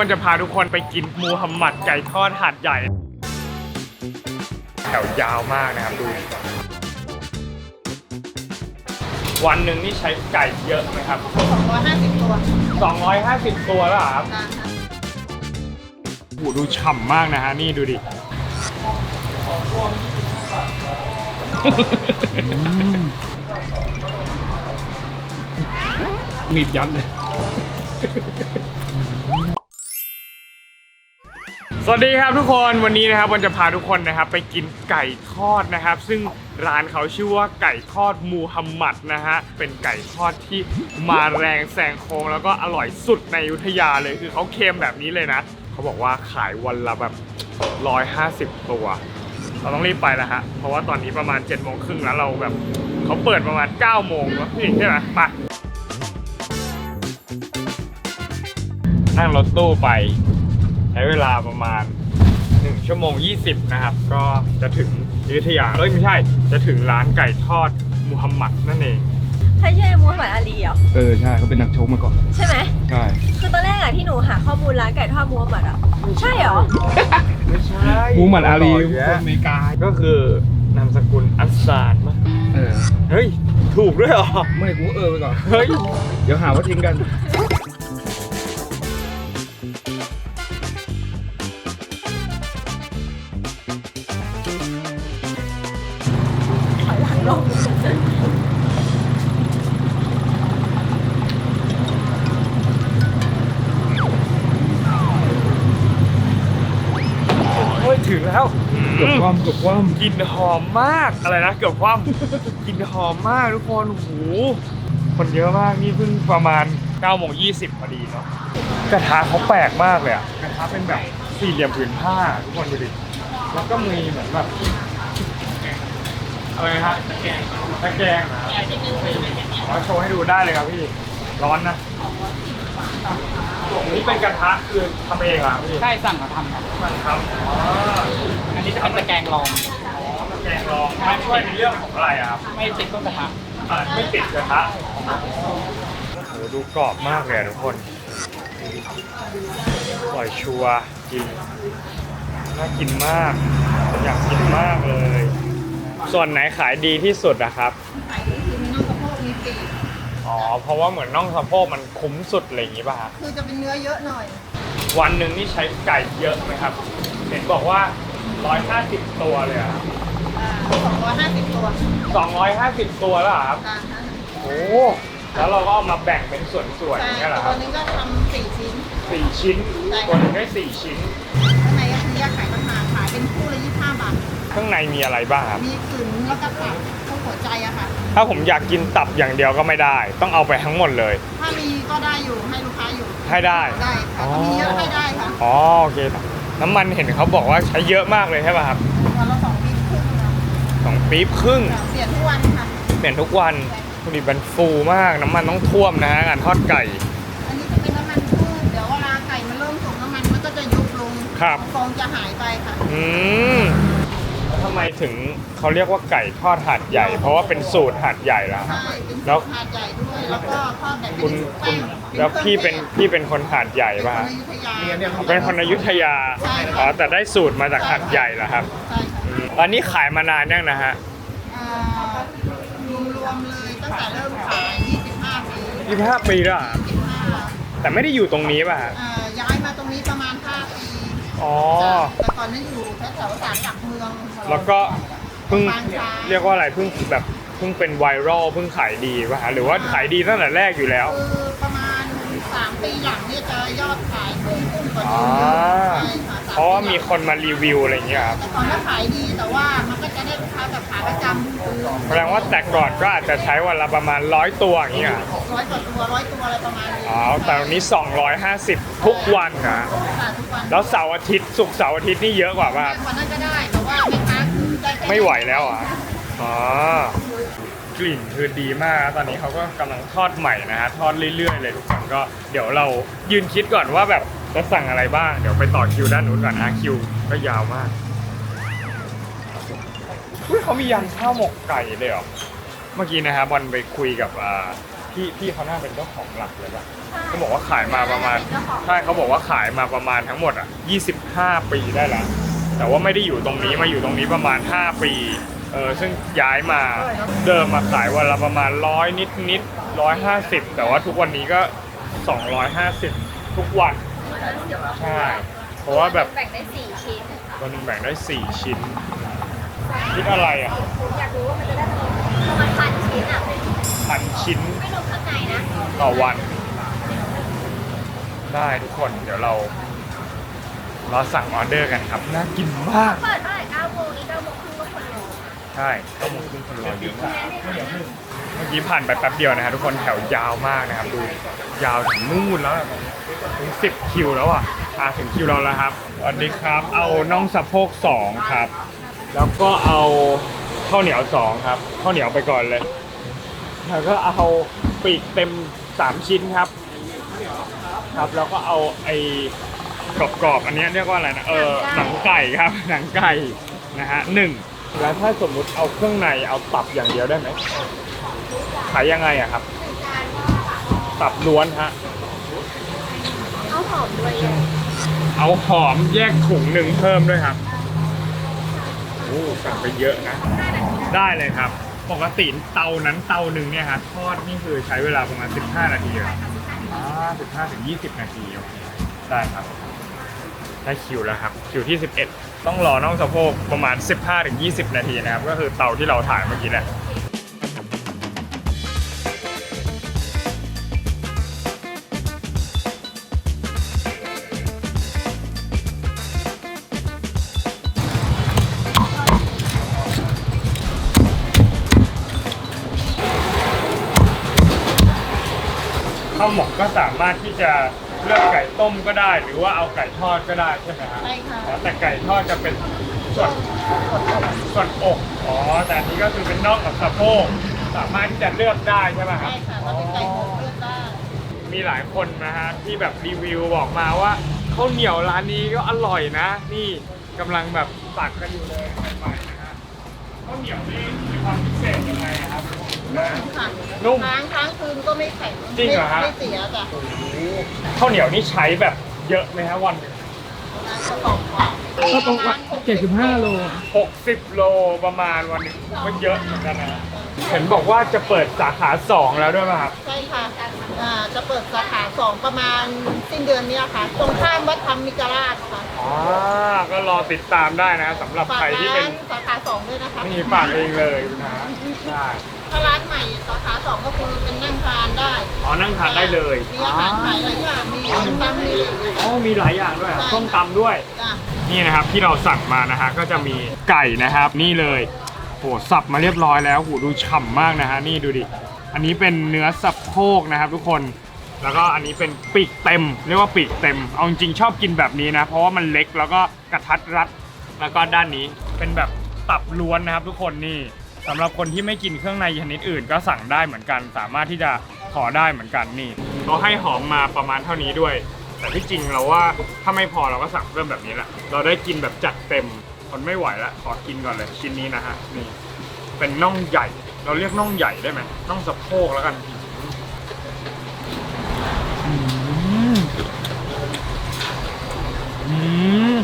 มันจะพาทุกคนไปกินมูฮัมหมัดไก่ทอดหาดใหญ่ แถวยาวมากนะครับดูดิวันหนึ่งนี่ใช้ไก่เยอะไหมครับ 250 ตัว250 ตัวแล้วเหรอครับนะคะโอ้โหดูฉ่ำมากนะฮะ นี่ดูดิมีดยัดเลย สวัสดีครับทุกคนวันนี้นะครับวันจะพาทุกคนนะครับไปกินไก่ทอดนะครับ ซึ่งร้านเขาชื่อว่าไก่ทอดมูฮัมหมัดนะฮะเป็นไก่ทอดที่มาแรงแซงโค้งแล้วก็อร่อยสุดในอยุธยาเลยคือเขาเค็มแบบนี้เลยนะเขาบอกว่าขายวันละแบบ 150 ตัว เราต้องรีบไปแล้วฮะเพราะว่าตอนนี้ประมาณ7จ็ดโมงครึ่งแล้วเราแบบเขาเปิดประมาณ9ก้าโมงวะพี่ใช่ไหมไปนั่งรถตู้ไป ช้เวลาประมาณ 1 ชั่วโมง 20 นะครับ ก็จะถึงอยุธยา เอ้ยไม่ใช่ จะถึงร้านไก่ทอดมูฮัมหมัดนั่นเองใช่ใช่มูฮัมหมัดอาลีเหรอ เออ ใช่เขาเป็นนักโชกมาก่อน ใช่ไหม ใช่ คือตอนแรกอะที่หนูหาข้อมูลร้านไก่ทอดมูฮัมหมัดอะใช่เหรอ ไม่ใช่มูหมัดอาลีอคร่นอยอแยะเมริกา ก็คือนามสกุลอัสซานมั้ยเออ เฮ้ย ถูกด้วยเหรอ ไม่กูเออไปก่อน เฮ้ย เดี๋ยวหาว่าทิ้งกัน กือบคว่ำเกือบคว่กลินหอมมากอะไรนะเกือบคว่ำกลินหอมมากทุกคนโอ้โหคนเยอะมากนี่เพิ่งประมาณ9โมง20พอดีเนาะกระทะเขาแปลกมากเลยอะกระทะเป็นแบบสี่เหลี่ยมผืนผ้าทุกคนดูดิแล้วก็มีเหมือนแบบอะไรฮะตะแกรงตะแกรงนะขอโชว์ให้ดูได้เลยครับพี่ร้อนนะนี่เป็นกระทะคือทำเองเหรอครับพี่ใช่สั่งมาทำครับมันทำ อ๋ออันนี้จะเป็นตะแกรงรองตะแกรงรองมันช่วยในเรื่องของอะไรอะครับไม่ติดต้นกระทะอะไม่ติดกระทะโอ้โหดูกรอบมากเลยอะทุกคนอร่อยชัวร์จริงน่ากินมาก อยากกินมากเลย ส่วนไหนขายดีที่สุดอะครับ ขายดีคือมีน่องสะโพกมีปีกอ๋อ เพราะว่าเหมือนน่องสะโพกมันคุ้มสุดอะไรอย่างงี้ป่ะครับคือจะเป็นเนื้อเยอะหน่อย วันหนึ่งนี่ใช้ไก่เยอะไหมครับ เห็นบอกว่า 150 ตัวเลยอะครับอ่า250ตัว250 ตัวแล้วเหรอครับนะคะโอ้แล้วเราก็เอามาแบ่งเป็นส่วนๆอใช่ย่างเงี้ยเหรอคตัรัวบนึงก็ทำสี่ชิ้น สี่ชิ้นใช่ ตัวหนึงได้สี่ชิ้น ข้างในก็คือแยกขายต่างหากขายเป็นคู่ละ25บาท ข้างในมีอะไรบ้างครับ มีกึ่นแล้วก็ตับพวกหัวใจอะค่ะ ถ้าผมอยากกินตับอย่างเดียวก็ไม่ได้ ต้องเอาไปทั้งหมดเลย ถ้ามีก็ได้อยู่ให้ลูกค้าอยู่ ให้ได้ ได้ค่ะถ้ามีเยอะให้ได้ค่ะ อ๋อโอเค น้ำมันเห็นเขาบอกว่าใช้เยอะมากเลยใช่ป่ะครับวันละสองปีครึ่งนะสองปี๊บครึ่งเปลี่ยนทุกวันค่ะ เปลี่ยนทุกวันพอดีมันฟูมากน้ำมันต้องท่วมนะฮะงานทอดไก่ อันนี้จะเป็นน้ำมันพืชเดี๋ยวเวลาไก่มันเริ่มสุกน้ำมันมันก็จะยุบลงครับ ฟองจะหายไปค่ะ อืมแล้ว ทำไมถึงเขาเรียกว่าไก่ทอดหาดใหญ่ เพราะว่าเป็นสูตรหาดใหญ่แล้วครับใช่เป็นแล้ว หาดใหญ่ด้วยแล้วก็ทอดแบบคุณแป้คุณงแล้วพี่เป็นพี่เป็นคนหาดใหญ่เป็นป่ะคฮะนอยุธยาเป็นคนอยุธยาใช่ค่ะอ๋อแต่ได้สูตรมาจากหาดใหญ่เหรอครับใช่ค่ะอืมอันนี้ขายมานานยังนะฮะอ่ารวมๆเลยตั้งแต่เริ่มขาย 25 ปี25ปีแล้วเหรอครับ25แต่ไม่ได้อยู่ตรงนี้ป่ะฮะอ่า อ๋อ แต่ก่อนนั้นอยู่แถวๆสารหลักเมืองแล้วก็เพิ่งบางช้างเรียกว่าอะไรเพิ่งแบบเพิ่งเป็นไวรัลเพิ่งขายดีป่ะฮะหรือว่าขายดีตั้งแต่แรกอยู่แล้ว คือประมาณ3ปีหลังเนี่ยจะยอดขายพุ่งขึ้นกว่าอ๋อเดิมเยอะใช่ค่ะส เพราะว่าปีมีหลังคนมารีวิวอะไรอย่างเงี้ยครับแต่ก่อนก็ขายดีแต่ว่ามันก็จะได้ลูกค้าแบบขาประจำคือแสดงว่าแต่ก่อนก็อาจจะใช้วันละประมาณร้อยตัวอย่างเงี้ยร้อยกว่าตัวร้อยตัวอะไรประมาณนี้อ๋อแต่วันนี้ 250 ทุกวันนะขายทุกวันแล้วเสาร์อาทิตย์ศุกร์เสาร์อาทิตย์นี่เยอะกว่าป่ะครับวันนั้นก็ได้แต่ว่าแม่ค้าคือได้แค่ไม่ไหวแล้วอะอ๋อกลิ่นคือดีมากนะตอนนี้เขาก็กำลังทอดใหม่นะฮะทอดเรื่อยๆเลยทุกคนก็เดี๋ยวเรายืนคิดก่อนว่าแบบ จะสั่งอะไรบ้าง เดี๋ยวไปต่อคิวด้านนู้นก่อนนะคิวก็ยาวมากอุ้ยเขามียำข้าวหมกไก่เลยเหรอ เมื่อกี้นะฮะบอลไปคุยกับอ่าพี่พี่เขาน่าเป็นเจ้าของหลักเลยป่ะเขาบอกว่าขายมาประมาณใช่เขาบอกว่าขายมาประมาณทั้งหมดอะ 25 ปีได้แล้วแต่ว่าไม่ได้อยู่ตรงนี้มาอยู่ตรงนี้ประมาณ 5 ปีเออซึ่งย้ายมาเดิมมาขายวันละประมาณร้อยนิดนิดร้อยห้าสิบแต่ว่าทุกวันนี้ก็250ทุกวัน ใช่ เพราะว่าแบบแบ่งได้สี่ชิ้นวันหนึงแบ่งได้4ชิ้นคิดอะไรอะอยากรู้ว่ามันจะได้ประมาณพันชิ้นอะพันชิ้นไม่รวมข้างในนะต่อวัน ได้ทุกคนเดี๋ยวเราเราสั่งออเดอร์กันครับน่ากินมากเปิดเท่าไหร่เก้าโมงนี่เก้าโมงครึ่งก็คนรอใช่ข้าวหมูครึ่งคนรอเยอะมาก เมื่อกี้ผ่านไปแป๊บเดียวนะฮะทุกคนแถวยาวมากนะครับ ดูยาวถึงนู่นแล้วถึงสิบคิวแล้วอะอะถึงคิวเราแล้วครับสวัสดีครับเอาน่องสะโพกสองครับ แล้วก็เอาข้าวเหนียวสองครับข้าวเหนียวไปก่อนเลยแล้วก็เอาปีกเต็มสามชิ้นครับ ครับแล้วก็เอาไอ้กรอบๆอันนี้เรียกว่าอะไรนะเออหนังไก่ครับหนังไก่นะฮะหนึ่งแล้วถ้าสมมุติเอาเครื่องในเอาตับอย่างเดียวได้ไหม ขายยังไงอะครับ ตับล้วนฮะ เอาหอมด้วยเลยเอาหอมแยกถุงหนึ่งเพิ่มด้วยครับโอ้สั่งไปเยอะนะ ได้เลยครับ ปกติเตานั้นเตาหนึ่งเนี่ยครับทอดนี่คือใช้เวลาประมาณ 15 นาทีเลยอ่า15ถึง20 นาทีโอเคได้ครับ ได้คิวแล้วครับ คิวที่ 11 ต้องรอน่องสะโพกประมาณ 15ถึง20 นาทีนะครับ ก็คือเตาที่เราถ่ายเมื่อกี้แหละ ข้าวหมกก็สามารถที่จะเลือกไก่ต้มก็ได้ หรือว่าเอาไก่ทอดก็ได้ใช่ไหมครับใช่ค่ะ อ๋อแต่ไก่ทอดจะเป็นส่วนส่วนอกอ๋อแต่อันนี้ก็คือเป็นน่องกับสะโพกสามารถที่จะเลือกได้ใช่ไหมครัใช่บค่ะเราเป็นไก่หมกเลือกได้มีหลายคนนะฮะที่แบบรีวิวบอกมาว่าข้าวเหนียวร้านนี้ก็อร่อยนะ นี่กำลังแบบตักกันอยู่เลยใหม่ๆนะฮะ ข้าวเหนียวนี่มีความพิเศษยังไงครับนะค่ะนุ่ม ค้างค้างคืนก็ไม่แข็งจริงเหรอฮะ ไม่เสียจ้ะข้าวเหนียวนี่ใช้แบบเยอะไหมฮะวันหนึ่งร้านกระป๋องกว่า ก็ตรงว่า75 โล 60 โลประมาณวันหนึงก็เยอะเหมือนกันนะ เห็นบอกว่าจะเปิดสาขา2แล้วด้วยป่ะครับ ใช่ค่ะอ่าจะเปิดสาขาสองประมาณสิ้นเดือนเนี้ยค่ะ ตรงข้ามวัดธรรมิกราชค่ะอ๋อ ก็รอติดตามได้นะสำหรับฝากใครที่เป็ร้านนสาขาสองด้วยนะคะนี่ฝากเองเลยนะใช่ถ้าร้านใหม่สาขาสองก็คือเป็นนั่งทานได้อ๋อนั่งทานได้เลยมีอาหารขายหลายอย่างมีส้มตำมีอะไรอย่างเงี้ย อ๋อมีหลายอย่างด้วยส้มตำด้วย จ้ะ นี่นะครับที่เราสั่งมานะฮะก็จะมีไก่นะครับ นี่เลยโหสับมาเรียบร้อยแล้วหูดูฉ่ำมากนะฮะนี่ดูดิอันนี้เป็นเนื้อสะโพกนะครับ ทุกคนแล้วก็อันนี้เป็นปีกเต็ม เรียกว่าปีกเต็ม เอาจริงชอบกินแบบนี้นะ เพราะว่ามันเล็กแล้วก็กระทัดรัด แล้วก็ด้านนี้เป็นแบบตับล้วนนะครับ ทุกคนนี่สำหรับคนที่ไม่กินเครื่องในชนิดอื่น ก็สั่งได้เหมือนกัน สามารถที่จะขอได้เหมือนกันนี่เขาให้หอมมาประมาณเท่านี้ด้วย แต่ที่จริงเราว่าถ้าไม่พอเราก็สั่งเพิ่มแบบนี้แหละ เราได้กินแบบจัดเต็มทนไม่ไหวแล้วขอกินก่อนเลยชิ้นนี้นะฮะนี่เป็นน่องใหญ่ เราเรียกน่องใหญ่ได้ไหมน่องสะโพกแล้วกันอืมอืม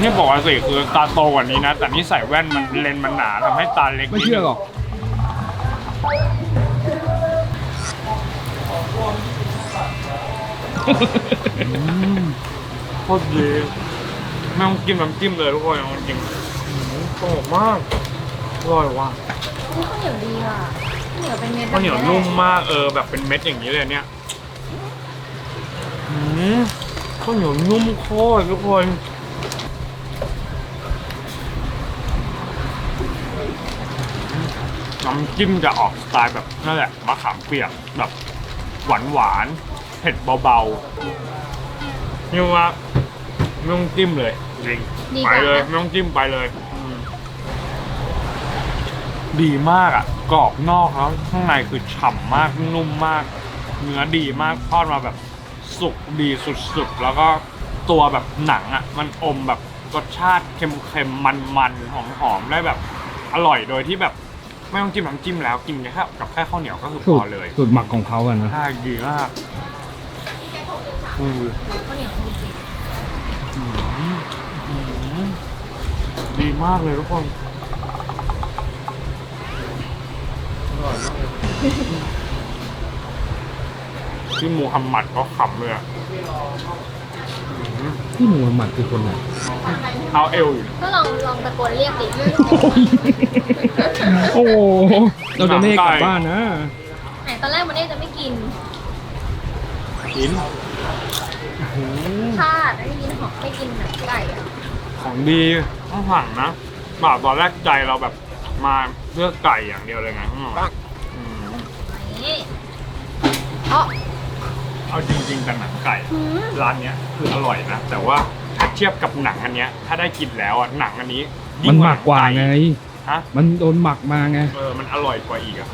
นี่ปกติคือตาโตกว่านี้นะ แต่นี่ใส่แว่นมันเลนส์มันหนาทำให้ตาเล็กไม่เชื่อหรอก โคตรดีไม่ต้องกินน้ำจิ้มเลยทุกคนเอาจริงๆอืมกรอบมากอร่อยว่ะข้าวเหนียวดีอะข้าวเหนียวเป็นเม็ดข้าวเหนียวนุ่มมากเออแบบเป็นเม็ดอย่างนี้เลยเนี่ยอืมข้าวเหนียวนุ่มโคตรทุกคนน้ำจิ้มจะออกสไตล์แบบนั่นแหละมะขามเปียกแบบหวานหวานๆ เผ็ดเบาๆนี่ว่าไม่ต้องจิ้มเลยจริงไปเลยไม่ต้องจิ้มไปเลยอืมดีมากอะกรอบนอกแล้วข้างในคือฉ่ำมากนุ่มมาก เนื้อดีมากทอดมาแบบ สุกดีสุดๆ แล้วก็ตัวแบบหนังอะ มันอมแบบรสชาติเค็มๆมันๆหอมๆได้แบบอร่อยโดยที่แบบ ไม่ต้องจิ้มน้ำจิ้มแล้วกินแค่กับแค่ข้าวเหนียวก็คือพสูตอรเลยสูตรหมักของเขาอะนะใช่ดีมาก อืมอืมอืมดีมากเลยทุกคนอร่อยมากเลยที่มูฮัมหมัดก็ขำเลยอะอืมที่มูฮัมหมัดคือคนไหนเท้าเอวอยู่ ก็ลองลองตะโกนเรียกดิโอ้โหเราจะไม่ให้กลับบ้านนะ ไหนตอนแรกมันเรียกจะไม่กิน กิน ชาติไม่กินหอมไม่กินหนังไก่อะของดีต้องสั่งนะแบบตอนแรกใจเราแบบมาเพื่อไก่อย่างเดียวเลยไงอืมอืมนี่อ๋อเอาจริงๆแต่หนังไก่ หืมร้านเนี้ยคืออร่อยนะ แต่ว่าถ้าเทียบกับหนังอันเนี้ย ถ้าได้กินแล้วอะหนังอันนี้ยิ่มังนหมักกว่าไง ฮะมันโดนหมักมาไง เออมันอร่อยกว่าอีกอะ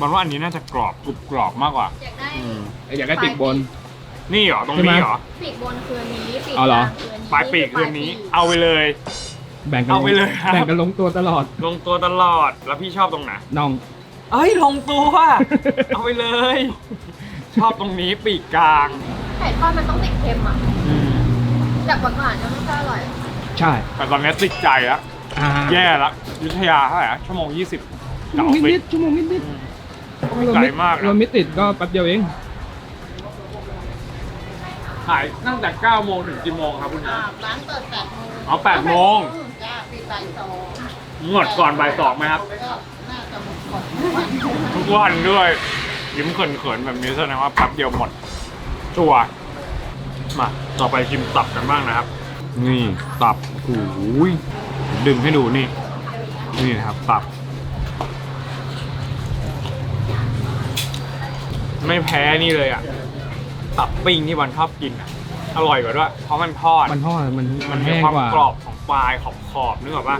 มันว่าอันนี้น่าจะกรอบกรุบกรอบมากกว่า อยากได้อืม อยากได้ปีกบน นี่เหรอตรงใช่ไหมนี้เหรอปีกบนคืนนี้ปีกเอาเหรอกลางคืนนี้ปลายปีกคืนนี้ เอาไปเลย แบ่งกันเอาไปเลยครับ แบ่งกันลงตัวตลอดลงตัวตลอดแล้วพี่ชอบตรงไหนน้อง เอ้ยลงตัวเอาไปเลย ชอบตรงนี้ปีกกลางไก่ทอดมันต้องติดเค็มอะอืมแบบหวานๆจะไม่ค่อยอร่อยใช่แต่ตอนนี้ติดใจแล้วอ่าแย่ละยุทธยาเท่าไหร่อะชั่วโมงยี่สิบชั่วโมงนิดๆชั่วโมงนิดก็ ไม่ไกลมากรวนะมมิติดก็แป๊บเดียวเอง ขายตั้งแต่9โมงถึงกี่โมงครับคุณอ่าน้า ร้านเปิดแปดโมงอ๋อ8โมง จ้าปิดบ่ายสองหมดก่อนบ่ายสองไหมครับ ก็น่าจะหมดก่อนทุกวันทุกวันด้วย ยิ้มเขินๆแบบนี้แสดงว่าแป๊บเดียวหมด ชัวร์มาต่อไปชิมตับกันบ้างนะครับ นี่ตับโอ้โหยดึงให้ดูนี่ นี่นะครับตับ ไม่แพ้นี่เลยอะตับปิ้งที่วันชอบกินอะอร่อยกว่าด้วยเพราะมันทอด มันทอดมันมัมันนมีแห้งความกว่ากรอบของปลายของขอบนึกออกปะ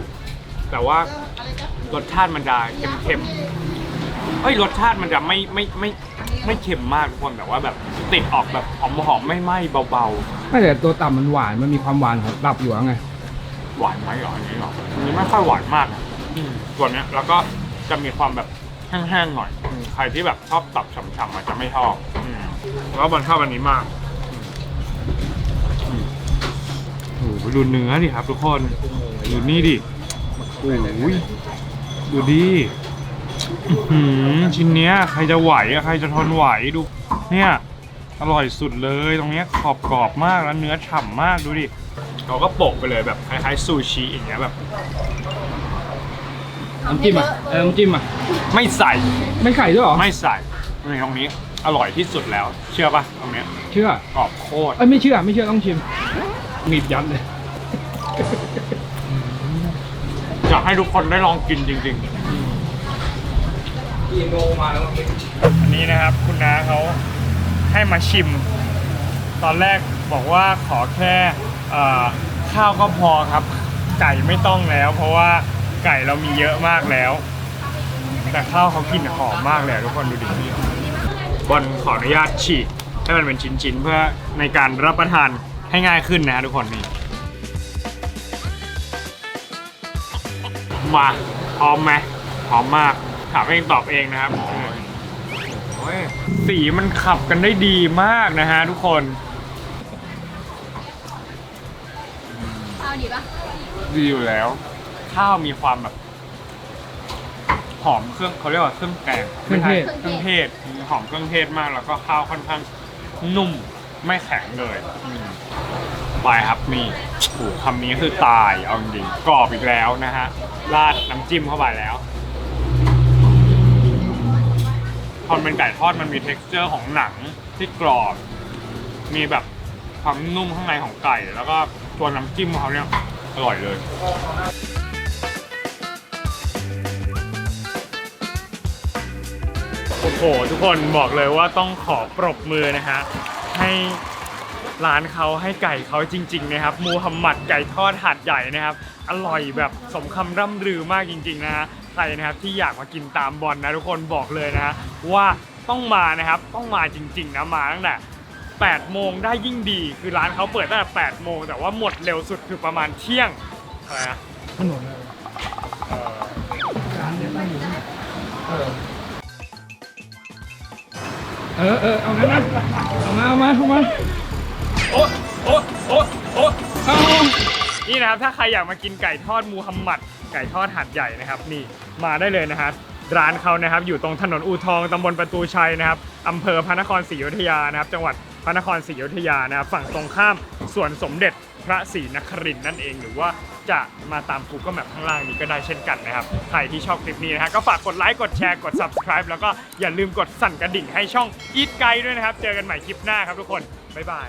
แต่ว่าอะไรจ๊ะรสชาติมันจะเค็มๆเฮ้ยรสชาติมันจะไม่ไม่ไม่ไม่เค็มมากทุกคนแต่ว่าแบบติดออกแบบหอมหอมๆไม่ไหม้เบาไม่แต่ตัวตับมันหวานมันมีความหวานของตับอยู่แล้วไง ๆ หวานไหมเหรออันนี้เหรออันนี้ไม่ค่อยหวานมากอะอืมส่วนเนี้ยแล้วก็จะมีความแบบ แห้งๆหน่อยอืมใครที่แบบชอบตับฉ่ำๆอาจจะไม่ชอบอืมแล้วมันชอบอันนี้มากอืมโอ้โหดูเนื้อดิครับทุกคนดูนี่ดิโอ้ยดูดิอื้อหือชิ้นเนี้ย ใครจะไหวอะใครจะทนไหวดู เนี่ยอร่อยสุดเลยตรงเนี้ยขอบกรอบมากแล้วเนื้อฉ่ำมากดูดิ เราก็โปะไปเลยแบบคล้ายๆซูชิอย่างเงี้ยแบบ น้ำจิ้มอะเออน้ำจิ้มอะไม่ใส่ไม่ไข่ด้วยเหรอไม่ใส่ในตรงนี้อร่อยที่สุดแล้ว เชื่อปะตรงเนี้ยเชื่อกรอบโคตรเอ้ยไม่เชื่อไม่เชื่อต้องชิมมีบยัดเลยอยากให้ทุกคนได้ลองกินจริงกี่โมงมาแล้วๆอันนี้นะครับ คุณน้าเขาให้มาชิม ตอนแรกบอกว่าขอแค่เอ่อข้าวก็พอครับ ไก่ไม่ต้องแล้ว เพราะว่า ไก่เรามีเยอะมากแล้ว แต่ข้าวเขากินหอมมากเลยอะทุกคนดูดิบอลขออนุญาตฉีกให้มันเป็นชิ้นๆ เพื่อในการรับประทานให้ง่ายขึ้นนะฮะทุกคนนี่มาพร้อมไหมพร้อมมากถามเองตอบเองนะครับโอ้ยสีมันขับกันได้ดีมากนะฮะทุกคนเอาดีปะดีอยู่แล้ว ข้าวมีความแบบ หอมเครื่องเขาเรียกว่าเครื่องแกงไม่ใช่เครื่องเทศหอมเครื่องเทศมาก แล้วก็ข้าวค่อนข้างนุ่มไม่แข็งเลยอืมไปครับนี่โอ้โหคำนี้คือตายเอาจริงๆกรอบอีกแล้วนะฮะราดน้ำจิ้มเข้าไปแล้ว พอมันเป็นไก่ทอดมันมี t e x t อร์ของหนังที่กรอบ มีแบบความนุ่มข้างในของไก่ แล้วก็ตัวน้ำจิ้มของเขาเนี่ยอร่อยเลย อ้โห ทุกคนบอกเลยว่าต้องขอปรบมือนะฮะ ให้ร้านเขาให้ไก่เขาจริง ๆ นะครับ มูฮัมหมัดไก่ทอดหาดใหญ่นะครับ อร่อยแบบสมคำร่ำลือมากจริง ๆ นะฮะใครนะครับที่อยากมากินตามบอลนะทุกคนบอกเลยนะฮะว่าต้องมานะครับต้องมาจริง ๆ นะมาตั้งแต่8โมงได้ยิ่งดี คือร้านเขาเปิดตั้งแต่8โมงแต่ว่าหมดเร็วสุดคือประมาณเที่ยงอะไรนะถนนเออ เออเอางั้นนะเอามาเอามาเอามาโอ๊ะโอ๊ะโอ๊ะโอ๊ะเอานี่นะครับถ้าใครอยากมากินไก่ทอดมูฮัมหมัด ไก่ทอดหัดใหญ่นะครับ นี่มาได้เลยนะครับร้านเขานะครับ อยู่ตรงถนนอูทองตำบลประตูชัยนะครับอำเภอพระนครศรีอยุธยานะครับ จังหวัดพระนครศรีอยุธยานะครับ ฝั่งตรงข้ามสวนสมเด็จ พระศรีนครินทร์นั่นเอง หรือว่าจะมาตาม Google Map ข้างล่างนี้ก็ได้เช่นกันนะครับ ใครที่ชอบคลิปนี้นะฮะก็ฝากกดไลค์กดแชร์กด subscribe แล้วก็อย่าลืมกดสั่นกระดิ่งให้ช่องอีทไกด้วยนะครับ เจอกันใหม่คลิปหน้าครับทุกคนบ๊ายบาย